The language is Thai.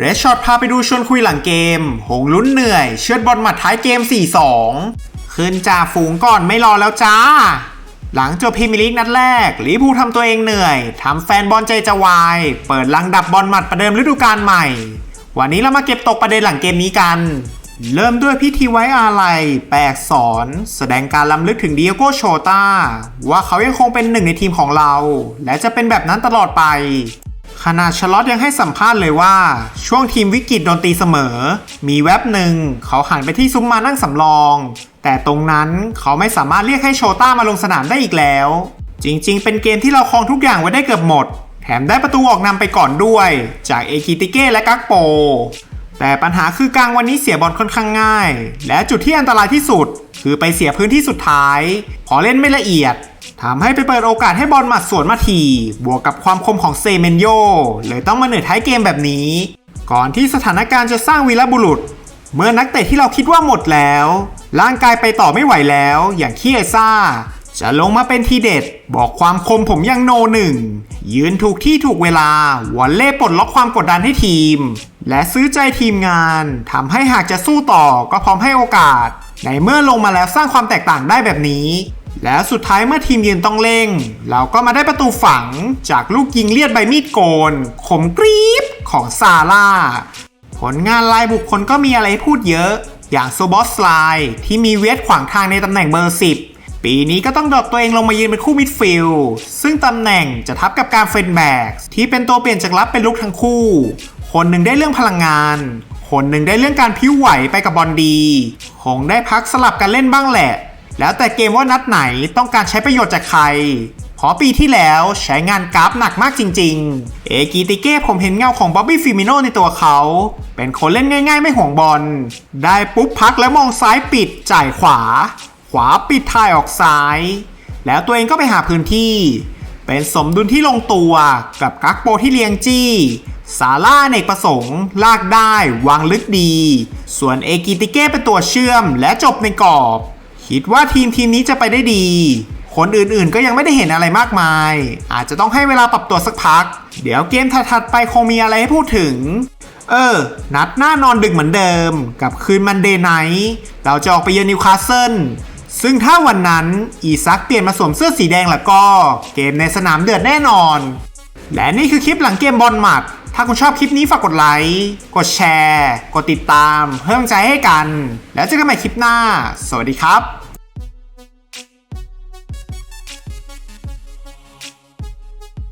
เรดช็อตพาไปดูชวนคุยหลังเกม หงลุ้นเหนื่อย เชือดบอลหมัดท้ายเกม 4-2 ขึ้นจ่าฝูงก่อนไม่รอแล้วจ้า หลังจบพรีเมียร์ลีกนัดแรกลิพูทำตัวเองเหนื่อยทำแฟนบอลใจจะวาย เปิดลังดับบอลหมัดประเดิมฤดูกาลใหม่ วันนี้เรามาเก็บตกประเด็นหลังเกมนี้กัน เริ่มด้วยพิธีไว้อาลัยแปลอักษรแสดงการล้ำลึกถึงเดียโกโชตาว่าเขายังคงเป็นหนึ่งในทีมของเรา และจะเป็นแบบนั้นตลอดไป ขนาดชลอตยังให้สัมภาษณ์เลยว่า ช่วงทีมวิกฤตโดนตีเสมอ มีแว็บหนึ่งเขาหันไปที่ซุ้มมานั่งสำรอง แต่ตรงนั้นเขาไม่สามารถเรียกให้โชต้ามาลงสนามได้อีกแล้ว จริงๆ เป็นเกมที่เราครองทุกอย่างไว้ได้เกือบหมด แถมได้ประตูออกนำไปก่อนด้วย จากเอกิติเก้และกักโป แต่ปัญหาคือกลางวันนี้เสียบอลค่อนข้างง่าย และจุดที่อันตรายที่สุด คือไปเสียพื้นที่สุดท้าย พอเล่นไม่ละเอียด ทำให้ไปเปิดโอกาสให้บอลหมัดสวนมาที บวกกับความคมของเซเมนโยเลยต้องมาเหนื่อยท้ายเกมแบบนี้ ก่อนที่สถานการณ์จะสร้างวีรบุรุษ เมื่อนักเตะที่เราคิดว่าหมดแล้ว ร่างกายไปต่อไม่ไหวแล้ว อย่างคีเอซ่า จะลงมาเป็นทีเด็ด บอกความคมผมยังโนหนึ่งยืนถูกที่ถูกเวลาวอลเล่ปลดล็อกความกดดันให้ทีม และซื้อใจทีมงานทำให้หากจะสู้ต่อก็พร้อมให้โอกาส ในเมื่อลงมาแล้วสร้างความแตกต่างได้แบบนี้ แล้วสุดท้ายเมื่อทีมยืนต้องเร่ง เราก็มาได้ประตูฝังจากลูกยิงเลียดใบมีดโกนขมกรีบของซาร่า ผลงานรายบุคคลก็มีอะไรพูดเยอะ อย่างโซบอสไลที่มีเวทขวางทางในตำแหน่งเบอร์ 10 ปีนี้ก็ต้องดรอปตัวเองลงมายืนเป็นคู่มิดฟิลด์ซึ่งตำแหน่งจะทับกับการเฟรนแบกที่เป็นตัวเปลี่ยนจากรับเป็นลุกทั้งคู่ คนหนึ่งได้เรื่องพลังงานคนหนึ่งได้เรื่องการพิ้วไหวไปกับบอลดี คงได้พักสลับกันเล่นบ้างแหละ แล้วแต่เกมว่านัดไหนต้องการใช้ประโยชน์จากใครเพราะปีที่แล้วใช้งานกราฟหนักมากจริงๆ เอกิติเก้ผมเห็นเงาของบ๊อบบี้ฟิมิโนในตัวเขา เป็นคนเล่นง่ายๆไม่ห่วงบอล ได้ปุ๊บพักแล้วมองซ้ายปิดจ่ายขวา ขวาปิดทายออกซ้าย แล้วตัวเองก็ไปหาพื้นที่ เป็นสมดุลที่ลงตัวกับกักโปที่เลียงจี้ซาร่าเนประสงค์ ลากได้วางลึกดี ส่วนเอกิติเก้เป็นตัวเชื่อมและจบในกรอบ คิดว่าทีมทีมนี้จะไปได้ดี คนอื่นๆก็ยังไม่ได้เห็นอะไรมากมาย อาจจะต้องให้เวลาปรับตัวสักพัก เดี๋ยวเกมถัดๆไปคงมีอะไรให้พูดถึง เออ นัดหน้านอนดึกเหมือนเดิม กับคืนมันเดย์ไนท์เราจะออกไปเยือนนิวคาสเซิลซึ่งถ้าวันนั้นอีซักเปลี่ยนมาสวมเสื้อสีแดงแล้วก็ เกมในสนามเดือดแน่นอน และนี่คือคลิปหลังเกมบอลหมัด ถ้าคุณชอบคลิปนี้ฝากกดไลค์ กดแชร์ กดติดตาม เพิ่มใจให้กัน แล้วเจอกันใหม่คลิปหน้า สวัสดีครับ